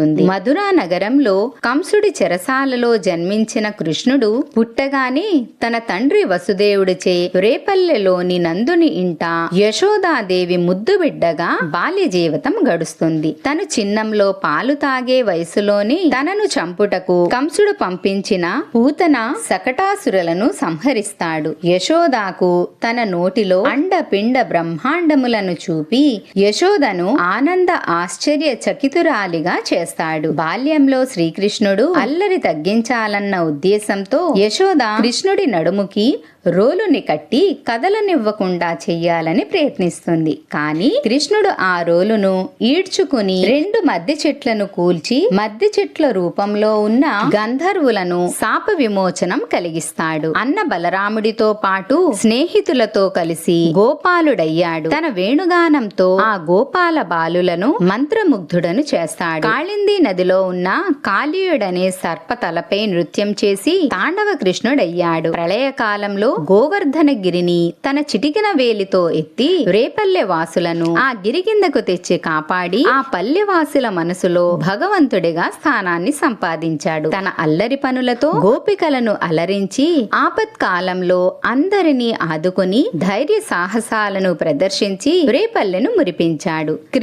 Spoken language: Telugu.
ఉంది మధురా నగరంలో కంసుడి చెరసాలలో జన్మించిన కృష్ణుడు పుట్టగానే తన తండ్రి వసుదేవుడిచే రేపల్లెలోని నందుని ఇంట యశోదాదేవి ముద్దు బిడ్డగా బాల్య జీవితం గడుస్తుంది. తను చిన్నంలో పాలు తాగే వయసులోనే తనను చంపుటకు కంసుడు పంపించిన పూతన సకటాసురులను సంహరిస్తాడు. యశోదాకు తన నోటిలో అండ పిండ బ్రహ్మాండములను చూపి యశోదను ఆనంద ఆశ్చర్య చకితురాలిగా చేస్తాడు. బాల్యంలో శ్రీకృష్ణుడు అల్లరి తగ్గించాలన్న ఉద్దేశంతో యశోద కృష్ణుడి నడుముకి రోలుని కట్టి కదలనివ్వకుండా చెయ్యాలని ప్రయత్నిస్తుంది. కానీ కృష్ణుడు ఆ రోలును ఈడ్చుకుని రెండు మద్ది చెట్లను కూల్చి మద్ది చెట్ల రూపంలో ఉన్న గంధర్వులను శాప విమోచనం కలిగిస్తాడు. అన్న బలరాముడితో పాటు స్నేహితులతో కలిసి గోపాలుడయ్యాడు. తన వేణుగానంతో ఆ గోపాల బాలులను మంత్రముగ్ధుడను చేస్తాడు. కాళింది నదిలో ఉన్న కాళీయుడనే సర్ప తలపై నృత్యం చేసి తాండవ కృష్ణుడయ్యాడు. ప్రళయకాలంలో గోవర్ధనగిరిని తన చిటికిన వేలితో ఎత్తి రేపల్లె వాసులను ఆ గిరి కిందకు తెచ్చి కాపాడి ఆ పల్లె వాసుల మనసులో భగవంతుడిగా స్థానాన్ని సంపాదించాడు. తన అల్లరి పనులతో గోపికలను అలరించి ఆపత్కాలంలో అందరినీ ఆదుకుని ధైర్య సాహసాలను ప్రదర్శించి రేపల్లెను మురిపించాడు.